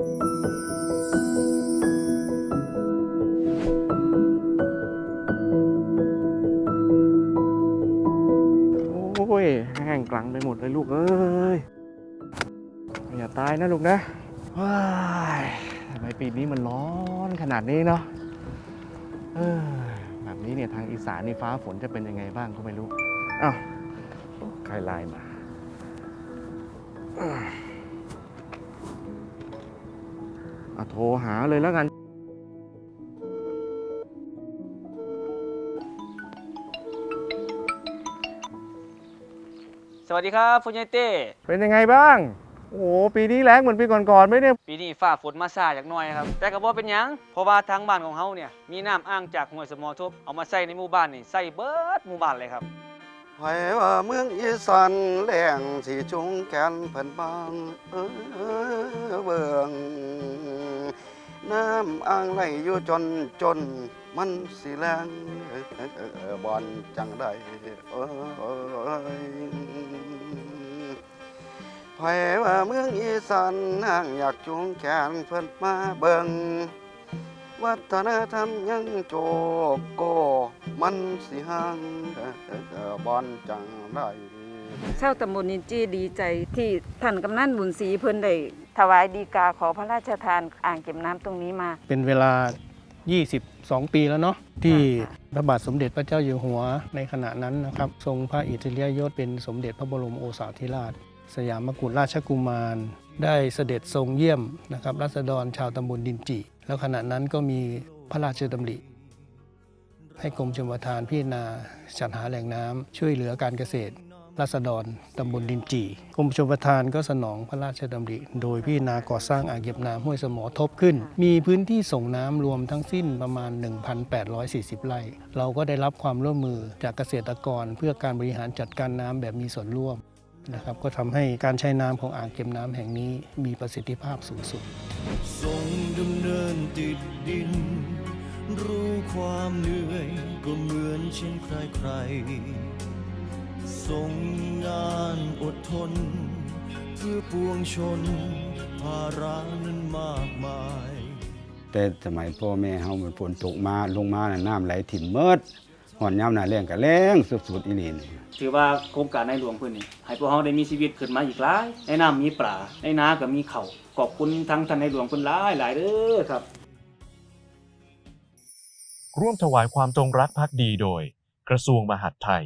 โอ้ยแห้งกลังไปหมดเลยลูกเอ้ยอย่าตายนะลูกนะว้ายทำไมปีนี้มันร้อนขนาดนี้เนาะเออแบบนี้เนี่ยทางอีสานนี่ฟ้าฝนจะเป็นยังไงบ้างก็ไม่รู้อ้าวใครไลน์มา รหาเลยแล้วกัน สวัสดีครับผู้ใหญ่เต้ เป็นยังไงบ้าง โอ้โหปีนี้แรงเหมือนปีก่อนๆไหมเนี่ยปีนี้ฟ้าฝนมาซาจากหน้อยครับ แต่ก็บ่เป็นหยัง เพราะว่าทางบ้านของเฮาเนี่ย มีน้ำอ้างจากห้วยสมอทบเอามาใส่ในหมู่บ้านนี่ใส่เบิดหมู่บ้านเลยครับ ไผว่าเมืองอีสานแหล่งสีจุงแกนเพิ่นบางเออเบิ่งน้ำอ่างไหลอยู่จนจนมันสิแรงบอนจังได้เอ้ยไผว่าเมืองอีสานห่างอยากจูงแขนเพิ่นมาเบิ่ง วัฒนธรรมยังโจกโกมันสิห่างบอนจังไรชาวตำบลนินจีดีใจที่ท่านกำนันบุญศรีเพิ่นได้ถวายดีกาขอพระราชทานอ่างเก็บน้ำตรงนี้มา เป็นเวลา 22 ปีแล้วเนาะที่ค่ะพระบาทสมเด็จพระเจ้าอยู่หัวในขณะนั้นนะครับ ทรงพระอิสริยยศเป็นสมเด็จพระบรมโอษาธิราช สยามกุฎราชกุมาร ได้เสด็จทรงเยี่ยมนะครับรัษฎรชาวตำบลดินจิแล้วขณะนั้นก็มีพระราชดำริ ให้กรมชลประทานพิจารณาจัดหาแหล่งน้ำช่วยเหลือการเกษตรรัษฎรตำบลดินจีกรมชลประทานก็สนองพระราชดำริ โดยพิจารณาก่อสร้างอ่างเก็บน้ำห้วยสมอทบขึ้น มีพื้นที่ส่งน้ำรวมทั้งสิ้นประมาณ 1,840 ไร่ เราก็ได้รับความร่วมมือจากเกษตรกรเพื่อการบริหารจัดการน้ำแบบมีส่วนร่วม นะครับก็ทำให้การใช้น้ำของอ่างเก็บน้ำแห่งนี้มีประสิทธิภาพสูงสุดทรงดำเนินติดดิน รู้ความเหนื่อยก็เหมือนเช่นใครใครๆทรงงานอดทน เพื่อปวงชน ภาระนั้นมากมาย แต่สมัยพ่อแม่เฮามันฝนตกมาลงมาน่ะน้ำไหลถิ่มเมิด หอนยามหน้าแล้งก็แล้งสุดๆอีหลีนี่ถือว่าโครงการในหลวงเพิ่นนี่ให้พวกเฮาได้มีชีวิตขึ้นมาอีกหลายในน้ำมีปลาในนาก็มีข้าวขอบคุณทั้งท่านในหลวงเพิ่นหลายหลายเด้อครับ ร่วมถวายความจงรักภักดีโดย กระทรวงมหาดไทย